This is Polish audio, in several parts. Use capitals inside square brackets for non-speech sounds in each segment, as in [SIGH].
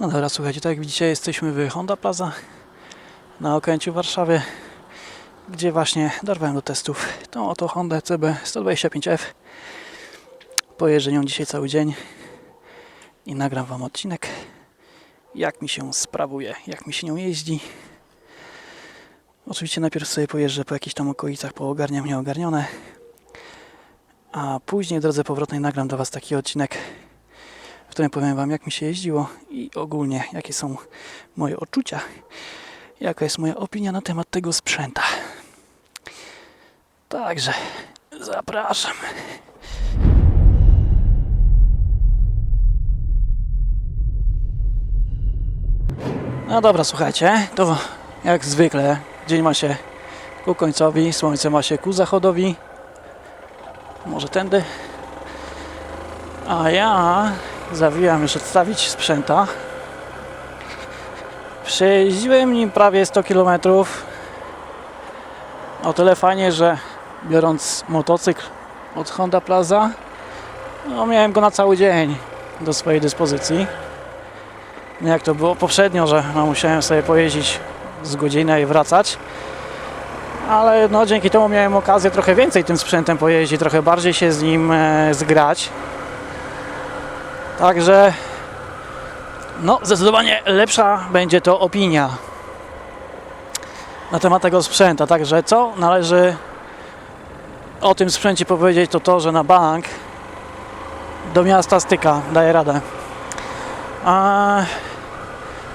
No dobra, słuchajcie, tak jak widzicie, jesteśmy w Honda Plaza na Okęciu Warszawie, gdzie właśnie dorwałem do testów tą oto Hondę CB 125F. Pojeżdżę nią dzisiaj cały dzień i nagram Wam odcinek, jak mi się sprawuje, jak mi się nią jeździ. Oczywiście najpierw sobie pojeżdżę po jakichś tam okolicach, poogarniam nieogarnione, a później w drodze powrotnej nagram dla Was taki odcinek, w którym powiem Wam, jak mi się jeździło i ogólnie, jakie są moje odczucia, jaka jest moja opinia na temat tego sprzęta. Także zapraszam. No dobra, słuchajcie, to jak zwykle dzień ma się ku końcowi, słońce ma się ku zachodowi. Może tędy. A ja zawijam już odstawić sprzęta. Przejeździłem nim prawie 100 km. O tyle fajnie, że biorąc motocykl od Honda Plaza, no miałem go na cały dzień do swojej dyspozycji. Nie jak to było poprzednio, że no, musiałem sobie pojeździć z godzinę i wracać. Ale no, dzięki temu miałem okazję trochę więcej tym sprzętem pojeździć, trochę bardziej się z nim e, zgrać. Także no zdecydowanie lepsza będzie to opinia na temat tego sprzęta. Także co należy o tym sprzęcie powiedzieć to to, że na bank do miasta styka, daje radę. A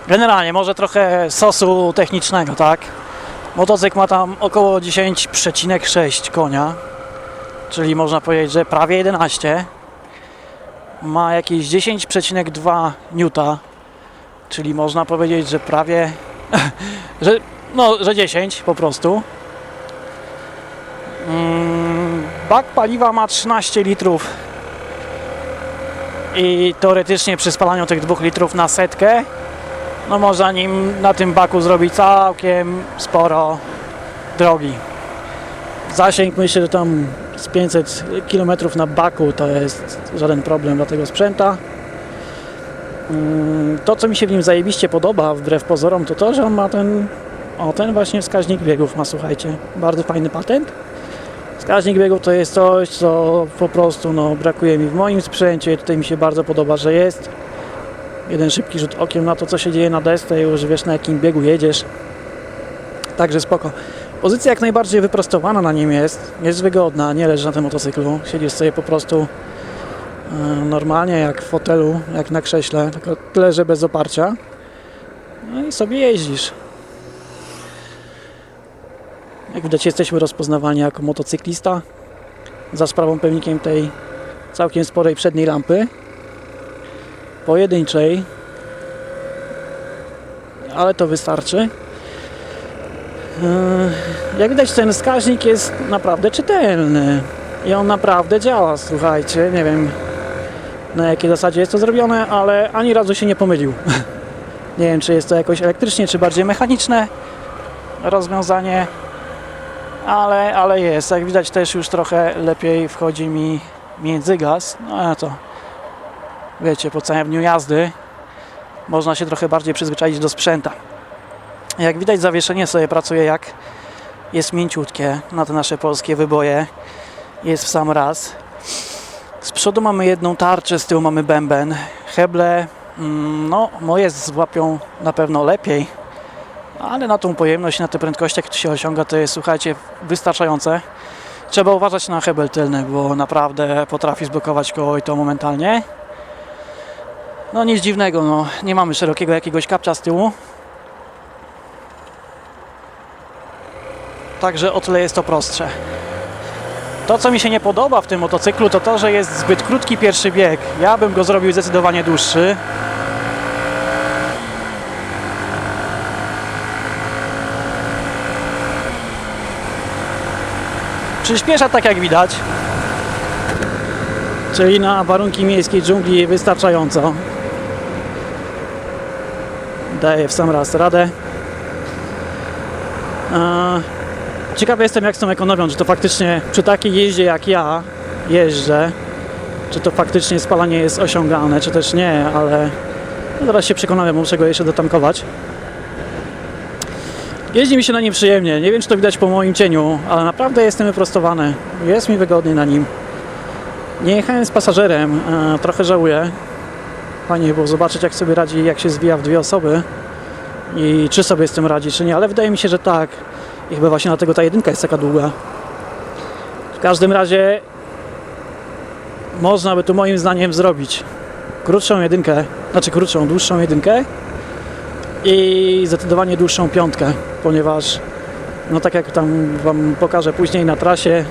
generalnie może trochę sosu technicznego, tak? Motocykl ma tam około 10,6 konia, czyli można powiedzieć, że prawie 11 ma jakieś 10,2 newta, czyli można powiedzieć, że prawie, [LAUGHS] że, no, że 10 po prostu. Mm, Bak paliwa ma 13 litrów i teoretycznie przy spalaniu tych 2 litrów na setkę, no można nim na tym baku zrobić całkiem sporo drogi. Zasięg myślę, że tam z 500 km na baku to jest żaden problem dla tego sprzęta. Mm, To, co mi się w nim zajebiście podoba, wbrew pozorom, to to, że on ma ten, o ten właśnie wskaźnik biegów ma, słuchajcie, bardzo fajny patent. Wskaźnik biegów to jest coś, co po prostu no, brakuje mi w moim sprzęcie tutaj mi się bardzo podoba, że jest. Jeden szybki rzut okiem na to, co się dzieje na desce i już wiesz, na jakim biegu jedziesz. Także spoko. Pozycja jak najbardziej wyprostowana na nim jest, jest wygodna, nie leży na tym motocyklu, siedzisz sobie po prostu e, normalnie jak w fotelu, jak na krześle, tylko tyle, że bez oparcia. No i sobie jeździsz. Jak widać jesteśmy rozpoznawani jako motocyklista. Za sprawą pewnikiem tej całkiem sporej przedniej lampy. Pojedynczej. Ale to wystarczy jak widać ten wskaźnik jest naprawdę czytelny i on naprawdę działa, słuchajcie, nie wiem na jakiej zasadzie jest to zrobione, ale ani razu się nie pomylił. [LAUGHS] nie wiem czy jest to jakoś elektrycznie, czy bardziej mechaniczne rozwiązanie, ale, ale jest. Jak widać też już trochę lepiej wchodzi mi międzygaz, no a to wiecie, po całym dniu jazdy można się trochę bardziej przyzwyczaić do sprzęta. Jak widać zawieszenie sobie pracuje jak jest mięciutkie na te nasze polskie wyboje. Jest w sam raz. Z przodu mamy jedną tarczę, z tyłu mamy bęben. Heble, mm, no moje złapią na pewno lepiej, ale na tą pojemność, na te prędkości, jak tu się osiąga, to jest słuchajcie wystarczające. Trzeba uważać na hebel tylny, bo naprawdę potrafi zblokować koło i to momentalnie. No nic dziwnego, no nie mamy szerokiego jakiegoś kapcza z tyłu. Także o tyle jest to prostsze. To, co mi się nie podoba w tym motocyklu, to to, że jest zbyt krótki pierwszy bieg. Ja bym go zrobił zdecydowanie dłuższy. Przyspiesza tak jak widać. Czyli na warunki miejskiej dżungli wystarczająco. Daje w sam raz radę. A, Ciekawy jestem jak z tą ekonomią, czy to faktycznie przy takiej jeździe jak ja jeżdżę, czy to faktycznie spalanie jest osiągalne, czy też nie, ale No zaraz się przekonamy, bo muszę go jeszcze dotankować. Jeździ mi się na nim przyjemnie. Nie wiem, czy to widać po moim cieniu, ale naprawdę jestem wyprostowany. Jest mi wygodnie na nim. Nie jechałem z pasażerem, e, trochę żałuję. Fajnie było zobaczyć, jak sobie radzi, jak się zwija w dwie osoby i czy sobie z tym radzi, czy nie, ale wydaje mi się, że tak. I chyba właśnie dlatego ta jedynka jest taka długa. W każdym razie można by tu moim zdaniem zrobić krótszą jedynkę, znaczy krótszą, dłuższą jedynkę i zdecydowanie dłuższą piątkę, ponieważ no tak jak tam Wam pokażę później na trasie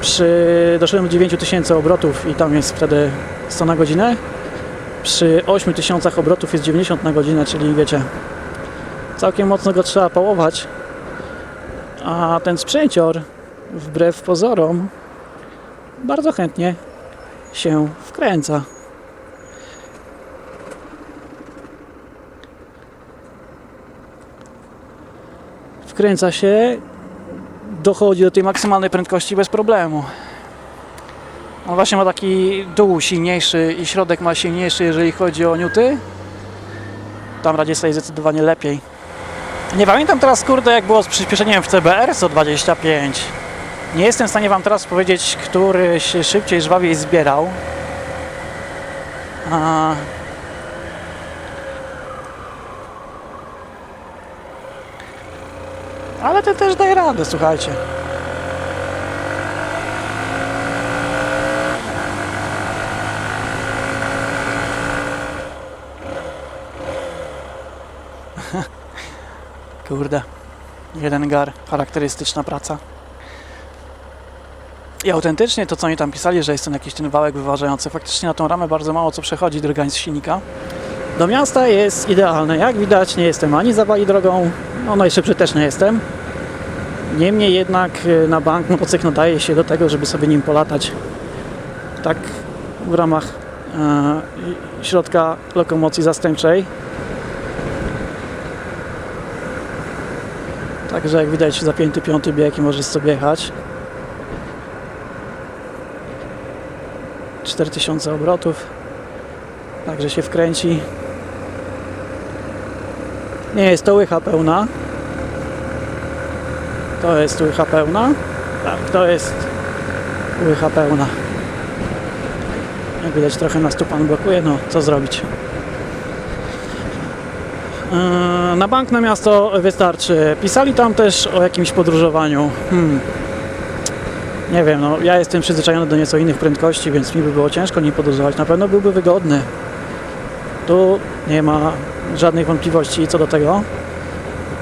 przy, doszedłem do 9000 obrotów i tam jest wtedy 100 na godzinę przy 8000 obrotów jest 90 na godzinę, czyli wiecie całkiem mocno go trzeba pałować a ten sprzęcior wbrew pozorom bardzo chętnie się wkręca. Wkręca się, dochodzi do tej maksymalnej prędkości bez problemu. On właśnie ma taki dół silniejszy i środek ma silniejszy, jeżeli chodzi o newty. Tam radzi sobie zdecydowanie lepiej. Nie pamiętam teraz, kurde, jak było z przyspieszeniem w CBR 125. Nie jestem w stanie Wam teraz powiedzieć, który się szybciej, żwawiej zbierał. A... Ale to też daje radę, słuchajcie. Kurde. Jeden gar, charakterystyczna praca. I autentycznie to, co oni tam pisali, że jest ten jakiś ten wałek wyważający, faktycznie na tą ramę bardzo mało co przechodzi drgań z silnika. Do miasta jest idealne. Jak widać, nie jestem ani za wali drogą, no najszybszy też nie jestem. Niemniej jednak y, na bank motocykl nadaje się do tego, żeby sobie nim polatać. Tak w ramach e, środka lokomocji zastępczej. Także jak widać zapięty piąty bieg i możesz sobie jechać. 4000 obrotów. Także się wkręci. Nie jest to łycha pełna. To jest łycha pełna. Tak, to jest łycha pełna. Jak widać trochę nas tu pan blokuje, no co zrobić. Yy, Na bank na miasto wystarczy. Pisali tam też o jakimś podróżowaniu. Hmm. Nie wiem, no ja jestem przyzwyczajony do nieco innych prędkości, więc mi by było ciężko nim podróżować. Na pewno byłby wygodny. Tu nie ma żadnych wątpliwości co do tego.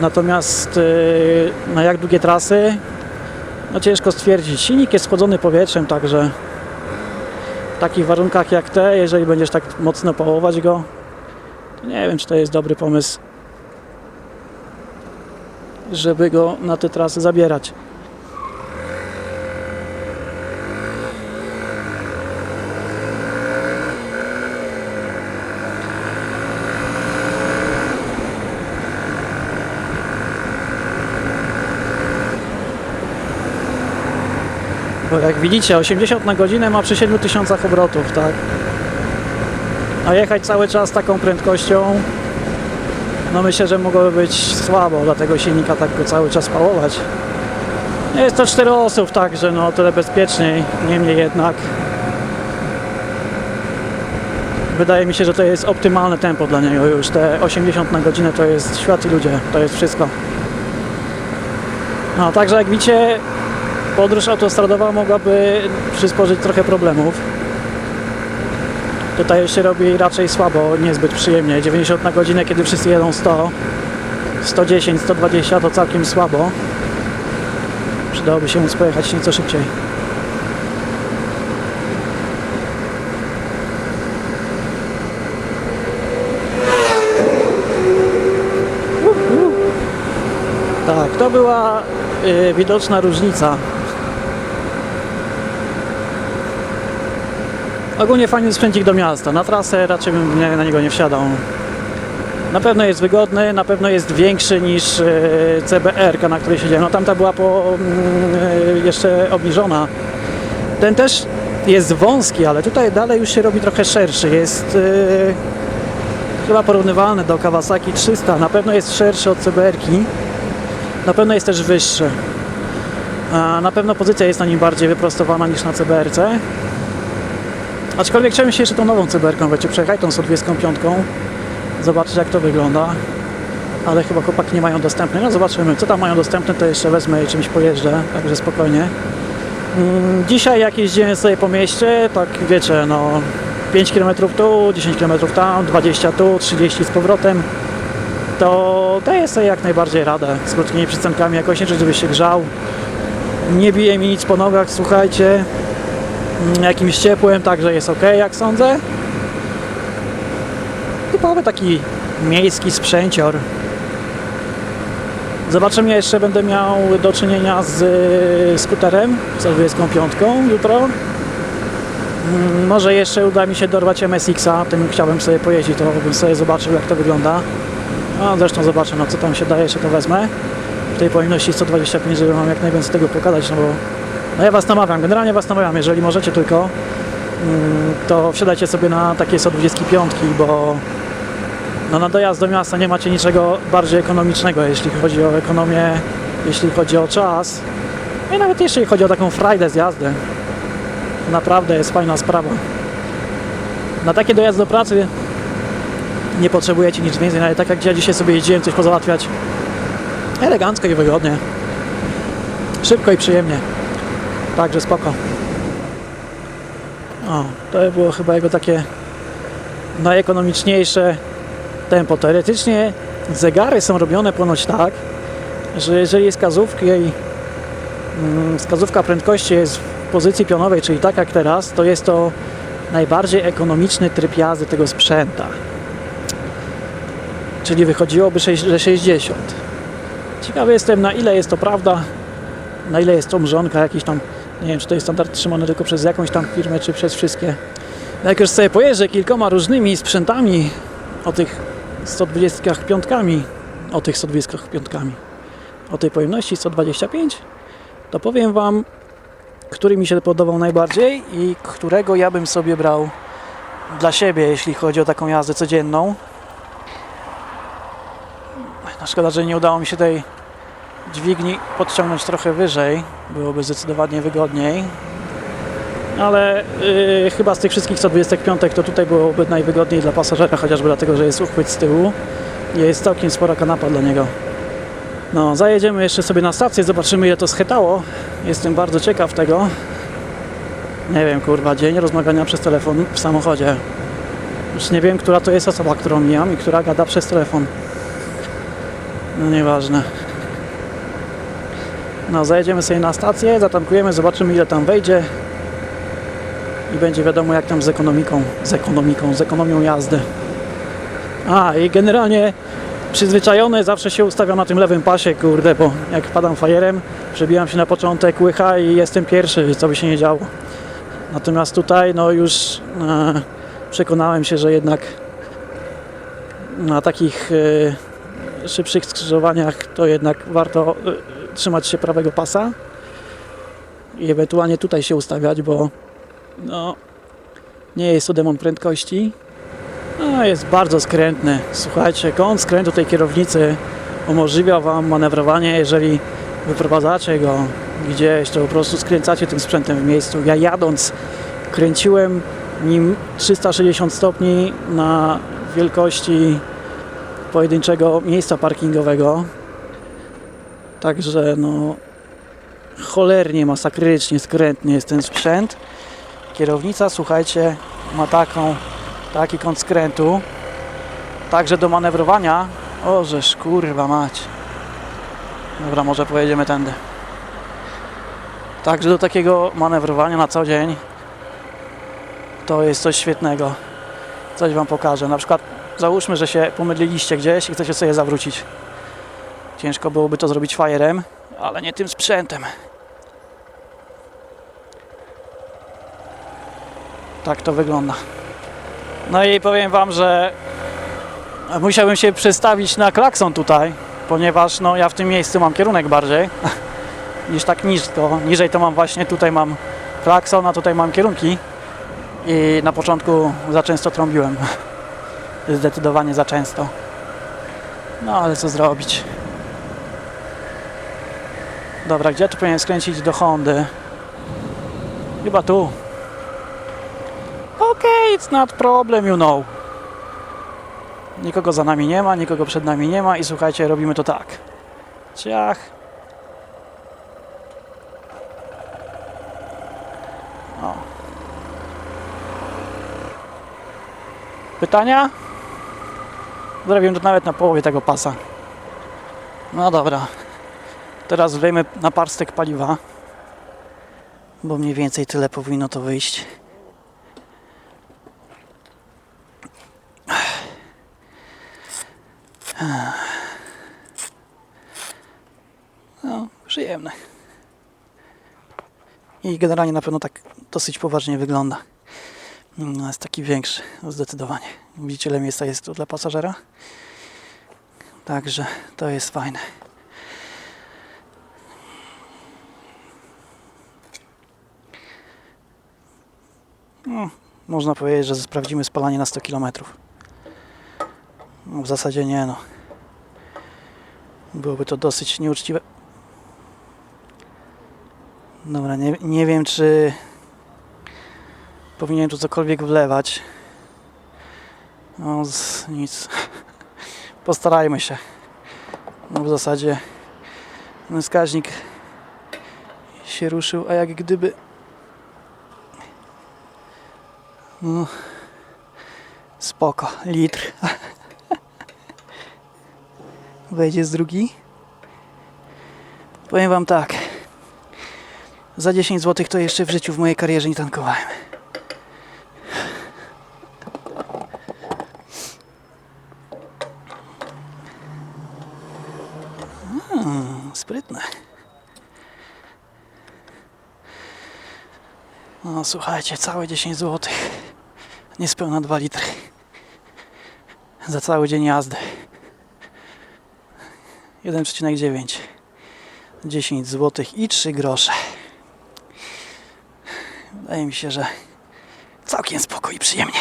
Natomiast yy, na jak długie trasy, no ciężko stwierdzić. Silnik jest schłodzony powietrzem, także w takich warunkach jak te, jeżeli będziesz tak mocno pałować go, nie wiem, czy to jest dobry pomysł, żeby go na te trasy zabierać. Bo jak widzicie, 80 na godzinę ma przy 7000 obrotów, tak? A jechać cały czas taką prędkością, no myślę, że mogłoby być słabo, dlatego silnika tak cały czas pałować. Jest to 4 osób, także no tyle bezpieczniej, niemniej jednak wydaje mi się, że to jest optymalne tempo dla niego już. Te 80 na godzinę to jest świat i ludzie, to jest wszystko. No, także jak widzicie, podróż autostradowa mogłaby przysporzyć trochę problemów. Tutaj się robi raczej słabo, niezbyt przyjemnie. 90 na godzinę, kiedy wszyscy jedą 100, 110, 120 to całkiem słabo. Przydałoby się móc pojechać nieco szybciej. Tak, to była y, widoczna różnica. Ogólnie fajny sprzęcik do miasta. Na trasę raczej bym na niego nie wsiadał. Na pewno jest wygodny, na pewno jest większy niż y, CBR, na której siedziałem. No tamta była po, mm, y, jeszcze obniżona. Ten też jest wąski, ale tutaj dalej już się robi trochę szerszy. Jest y, chyba porównywalny do Kawasaki 300. Na pewno jest szerszy od CBR-ki. Na pewno jest też wyższy. A na pewno pozycja jest na nim bardziej wyprostowana niż na CBR-ce. Aczkolwiek chciałbym się jeszcze tą nową CBR-ką przejechać, tą 125. Zobaczyć jak to wygląda. Ale chyba chłopaki nie mają dostępnej. No zobaczymy. Co tam mają dostępne, to jeszcze wezmę i czymś pojeżdżę. Także spokojnie. Mm, Dzisiaj jak jeździłem sobie po mieście, tak wiecie, no 5 km tu, 10 km tam, 20 tu, 30 z powrotem, to daję sobie jak najbardziej radę z krótkimi przystankami, jakoś nie, żebyś się grzał. Nie bije mi nic po nogach, słuchajcie. Mm, Jakimś ciepłem, także jest ok, jak sądzę. Typowy taki miejski sprzęcior. Zobaczymy, jeszcze będę miał do czynienia z y, skuterem, z 25 jutro. Mm, Może jeszcze uda mi się dorwać MSX-a, tym chciałbym sobie pojeździć, to bym sobie zobaczył jak to wygląda. A zresztą zobaczę, no co tam się daje, jeszcze to wezmę. W tej pojemności 125, żeby mam jak najwięcej tego pokazać, no bo no ja Was namawiam, generalnie Was namawiam, jeżeli możecie tylko, mm, to wsiadajcie sobie na takie 125, bo no na dojazd do miasta nie macie niczego bardziej ekonomicznego, jeśli chodzi o ekonomię, jeśli chodzi o czas. No I nawet jeśli chodzi o taką frajdę z jazdy. Naprawdę jest fajna sprawa. Na takie dojazd do pracy nie potrzebujecie nic więcej, ale tak jak ja dzisiaj sobie jeździłem coś pozałatwiać elegancko i wygodnie. Szybko i przyjemnie. Także spoko. O, to było chyba jego takie najekonomiczniejsze tempo. Teoretycznie zegary są robione ponoć tak, że jeżeli wskazówki, mm, wskazówka prędkości jest w pozycji pionowej, czyli tak jak teraz, to jest to najbardziej ekonomiczny tryb jazdy tego sprzęta. Czyli wychodziłoby, że 60. Ciekawy jestem, na ile jest to prawda, na ile jest to mrzonka, jakiś tam, nie wiem, czy to jest standard trzymany tylko przez jakąś tam firmę, czy przez wszystkie. Jak już sobie pojeżdżę kilkoma różnymi sprzętami, o tych 125, o tych 125, o tej pojemności 125, to powiem Wam, który mi się podobał najbardziej i którego ja bym sobie brał dla siebie, jeśli chodzi o taką jazdę codzienną. Szkoda, że nie udało mi się tej dźwigni podciągnąć trochę wyżej, byłoby zdecydowanie wygodniej. Ale yy, chyba z tych wszystkich 125 to tutaj byłoby najwygodniej dla pasażera, chociażby dlatego, że jest uchwyt z tyłu. Jest całkiem spora kanapa dla niego. No, zajedziemy jeszcze sobie na stację, zobaczymy ile to schetało. Jestem bardzo ciekaw tego. Nie wiem, kurwa, dzień rozmawiania przez telefon w samochodzie. Już nie wiem, która to jest osoba, którą mijam i która gada przez telefon. No nieważne. No, zajedziemy sobie na stację, zatankujemy, zobaczymy ile tam wejdzie i będzie wiadomo jak tam z ekonomiką, z ekonomiką, z ekonomią jazdy. A i generalnie przyzwyczajony zawsze się ustawia na tym lewym pasie, kurde, bo jak wpadam fajerem, przebijam się na początek łycha i jestem pierwszy, co by się nie działo. Natomiast tutaj no już e, przekonałem się, że jednak na takich e, szybszych skrzyżowaniach to jednak warto e, trzymać się prawego pasa i ewentualnie tutaj się ustawiać, bo no, nie jest to demon prędkości. No, jest bardzo skrętny. Słuchajcie, kąt skrętu tej kierownicy umożliwia Wam manewrowanie, jeżeli wyprowadzacie go gdzieś, to po prostu skręcacie tym sprzętem w miejscu. Ja jadąc kręciłem nim 360 stopni na wielkości pojedynczego miejsca parkingowego. Także no cholernie masakrycznie skrętny jest ten sprzęt. Kierownica, słuchajcie, ma taką, taki kąt skrętu. Także do manewrowania. O, żeż kurwa mać. Dobra, może pojedziemy tędy. Także do takiego manewrowania na co dzień to jest coś świetnego. Coś Wam pokażę. Na przykład załóżmy, że się pomydliliście gdzieś i chcecie sobie zawrócić. Ciężko byłoby to zrobić fajerem, ale nie tym sprzętem. Tak to wygląda. No i powiem Wam, że musiałbym się przestawić na klakson tutaj, ponieważ no, ja w tym miejscu mam kierunek bardziej [LAUGHS] niż tak nisko. Niżej to mam właśnie, tutaj mam klakson, a tutaj mam kierunki i na początku za często trąbiłem. [LAUGHS] zdecydowanie za często. No ale co zrobić? Dobra, gdzie tu powinien skręcić do Hondy? Chyba tu. Okej, it's not problem, you know. Nikogo za nami nie ma, nikogo przed nami nie ma i słuchajcie, robimy to tak. Ciach. O. Pytania? Zrobiłem to nawet na połowie tego pasa. No dobra. Teraz wlejmy na parstek paliwa. Bo mniej więcej tyle powinno to wyjść. No, przyjemne. I generalnie na pewno tak dosyć poważnie wygląda. No, jest taki większy, zdecydowanie. Widzicie, ile miejsca jest tu dla pasażera? Także to jest fajne. No, można powiedzieć, że sprawdzimy spalanie na 100 km. No, w zasadzie nie no. Byłoby to dosyć nieuczciwe. Dobra, nie, nie wiem czy powinienem tu cokolwiek wlewać. No z, nic. [LAUGHS] Postarajmy się. No w zasadzie ten wskaźnik się ruszył, a jak gdyby no, spoko, litr. [LAUGHS] Wejdzie z drugi. Powiem wam tak. Za 10 zł to jeszcze w życiu w mojej karierze nie tankowałem. Hmm, sprytne. No słuchajcie, całe 10 zł. Niespełna 2 litry. Za cały dzień jazdy. 1,9 10 zł i 3 grosze. Wydaje mi się, że całkiem spoko i przyjemnie.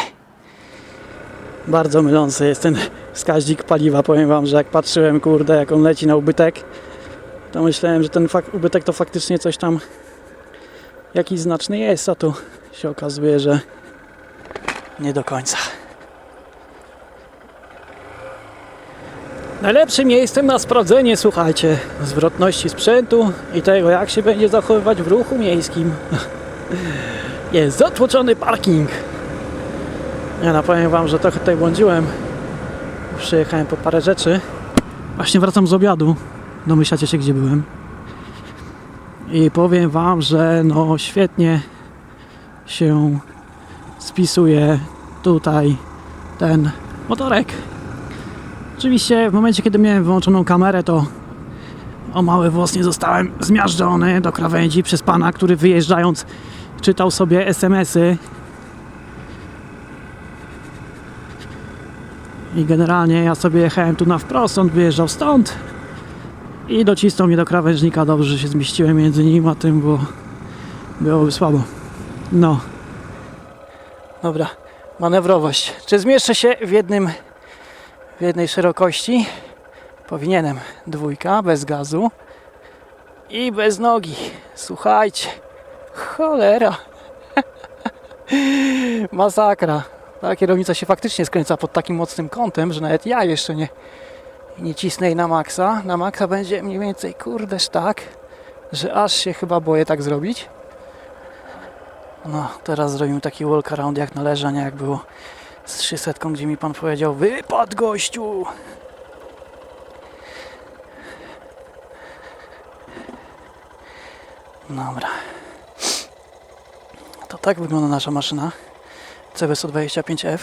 Bardzo mylący jest ten wskaźnik paliwa. Powiem Wam, że jak patrzyłem, kurde, jak on leci na ubytek, to myślałem, że ten ubytek to faktycznie coś tam jakiś znaczny jest, a tu się okazuje, że nie do końca. Najlepszym miejscem na sprawdzenie, słuchajcie, zwrotności sprzętu i tego, jak się będzie zachowywać w ruchu miejskim, [LAUGHS] jest zatłoczony parking. Ja no, powiem Wam, że trochę tutaj błądziłem. Przyjechałem po parę rzeczy. Właśnie wracam z obiadu. Domyślacie się, gdzie byłem. I powiem Wam, że no świetnie się spisuje tutaj ten motorek. Oczywiście w momencie, kiedy miałem wyłączoną kamerę, to o mały włos nie zostałem zmiażdżony do krawędzi przez pana, który wyjeżdżając czytał sobie SMS-y. I generalnie ja sobie jechałem tu na wprost, on wyjeżdżał stąd i docisnął mnie do krawężnika. Dobrze, że się zmieściłem między nim a tym, bo byłoby słabo. No. Dobra, manewrowość. Czy zmieszczę się w jednym w jednej szerokości? Powinienem. Dwójka, bez gazu i bez nogi. Słuchajcie, cholera. [LAUGHS] Masakra. Ta kierownica się faktycznie skręca pod takim mocnym kątem, że nawet ja jeszcze nie, nie cisnę jej na maksa. Na maksa będzie mniej więcej, kurdeż tak, że aż się chyba boję tak zrobić. No, teraz zrobimy taki walk around jak należy, a nie jak było z 300, gdzie mi pan powiedział wypad gościu. Dobra. To tak wygląda nasza maszyna. CB125F.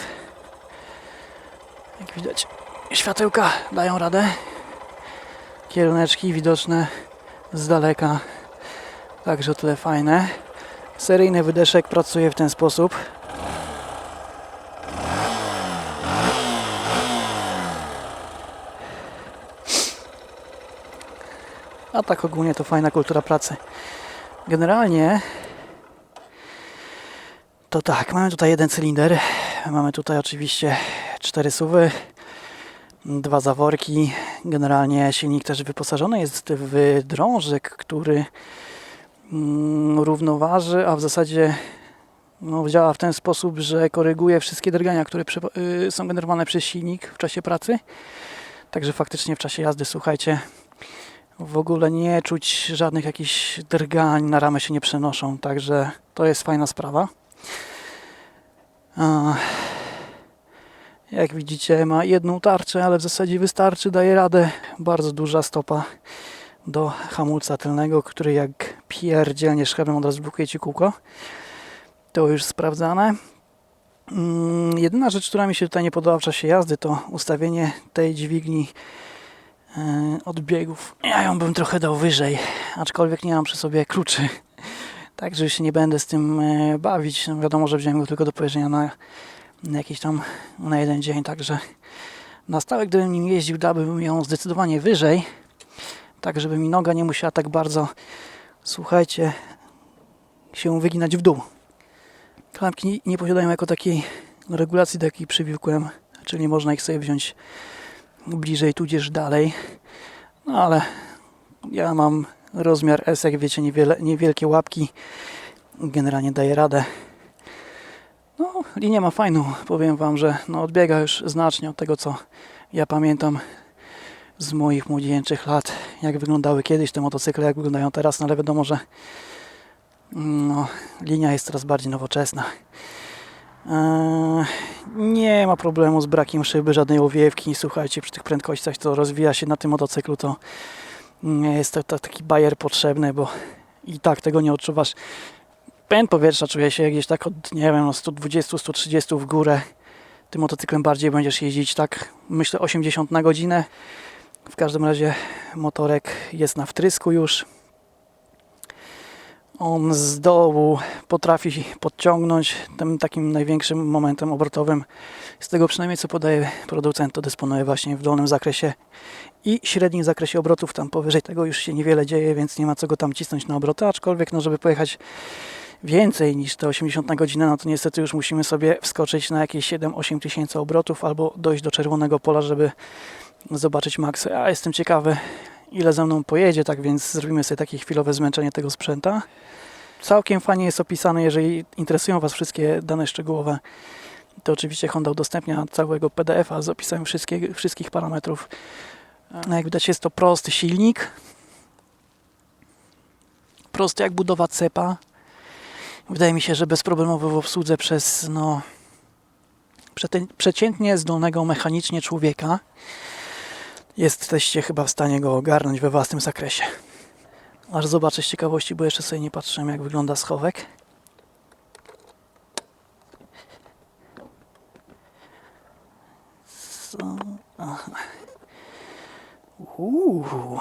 Jak widać, światełka dają radę. Kieruneczki widoczne z daleka. Także tyle fajne. Seryjny wydeszek pracuje w ten sposób. A tak ogólnie to fajna kultura pracy. Generalnie to tak, mamy tutaj jeden cylinder. Mamy tutaj oczywiście cztery suwy, dwa zaworki. Generalnie silnik też wyposażony jest w drążek, który równoważy, a w zasadzie no, działa w ten sposób, że koryguje wszystkie drgania, które przy, y, są generowane przez silnik w czasie pracy. Także faktycznie w czasie jazdy, słuchajcie, w ogóle nie czuć żadnych jakichś drgań, na ramę się nie przenoszą, także to jest fajna sprawa. Jak widzicie ma jedną tarczę, ale w zasadzie wystarczy, daje radę. Bardzo duża stopa do hamulca tylnego, który jak pierdzielnie szchlebem od razu blokuje Ci kółko. To już sprawdzane. Mm, Jedyna rzecz, która mi się tutaj nie podoba w czasie jazdy, to ustawienie tej dźwigni e, odbiegów. Ja ją bym trochę dał wyżej, aczkolwiek nie mam przy sobie kluczy. [LAUGHS] Także się nie będę z tym e, bawić. No wiadomo, że wziąłem go tylko do pojeżdżenia na, na jakiś tam na jeden dzień, także na stałe, gdybym nim jeździł, dałbym ją zdecydowanie wyżej, tak żeby mi noga nie musiała tak bardzo, słuchajcie, się wyginać w dół. Klamki nie, posiadają jako takiej regulacji, do jakiej przywiózłem, czyli można ich sobie wziąć bliżej, tudzież dalej. No ale ja mam rozmiar S, jak wiecie, niewiele, niewielkie łapki. Generalnie daje radę. No, linia ma fajną. Powiem Wam, że no, odbiega już znacznie od tego, co ja pamiętam z moich młodzieńczych lat. Jak wyglądały kiedyś te motocykle, jak wyglądają teraz, no ale wiadomo, że no, linia jest coraz bardziej nowoczesna. Eee, nie ma problemu z brakiem szyby, żadnej owiewki. Słuchajcie, przy tych prędkościach, co rozwija się na tym motocyklu, to nie jest to, to taki bajer potrzebny, bo i tak tego nie odczuwasz. Pęd powietrza czuje się gdzieś tak od, nie wiem, no 120-130 w górę. Tym motocyklem bardziej będziesz jeździć tak, myślę, 80 na godzinę. W każdym razie motorek jest na wtrysku już. On z dołu potrafi podciągnąć tym takim największym momentem obrotowym. Z tego przynajmniej co podaje producent, to dysponuje właśnie w dolnym zakresie i średnim zakresie obrotów. Tam powyżej tego już się niewiele dzieje, więc nie ma co go tam cisnąć na obroty. Aczkolwiek, no, żeby pojechać więcej niż te 80 na godzinę, no to niestety już musimy sobie wskoczyć na jakieś 7-8 tysięcy obrotów albo dojść do czerwonego pola, żeby zobaczyć maksy. Ja jestem ciekawy, ile ze mną pojedzie, tak więc zrobimy sobie takie chwilowe zmęczenie tego sprzęta. Całkiem fajnie jest opisane, jeżeli interesują Was wszystkie dane szczegółowe, to oczywiście Honda udostępnia całego PDF-a z opisem wszystkich parametrów. No, Jak widać jest to prosty silnik, prosty jak budowa cepa. Wydaje mi się, że bezproblemowy w obsłudze przez no, przeciętnie zdolnego mechanicznie człowieka. Jesteście chyba w stanie go ogarnąć we własnym zakresie. Aż zobaczę z ciekawości, bo jeszcze sobie nie patrzyłem jak wygląda schowek. Aha. Uuu.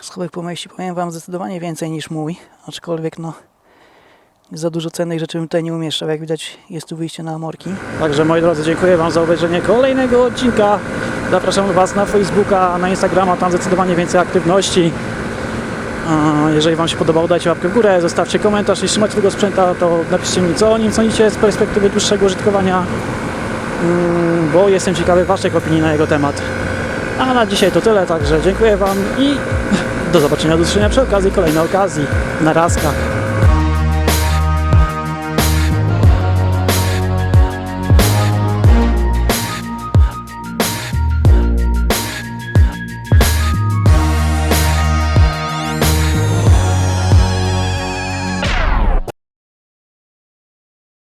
Schowek pomieści, powiem Wam, zdecydowanie więcej niż mój, aczkolwiek no za dużo cennych rzeczy bym tutaj nie umieszczał. Jak widać jest tu wyjście na Amorki. Także moi drodzy, dziękuję Wam za obejrzenie kolejnego odcinka. Zapraszam Was na Facebooka, na Instagrama, tam zdecydowanie więcej aktywności. Jeżeli Wam się podobało, dajcie łapkę w górę, zostawcie komentarz. Jeśli macie tego sprzęta, to napiszcie mi, co o nim sądzicie z perspektywy dłuższego użytkowania, Mm, bo jestem ciekawy Waszych opinii na jego temat. A na dzisiaj to tyle, także dziękuję Wam i [LAUGHS] do zobaczenia, do usłyszenia przy okazji kolejnej okazji. Na razkach.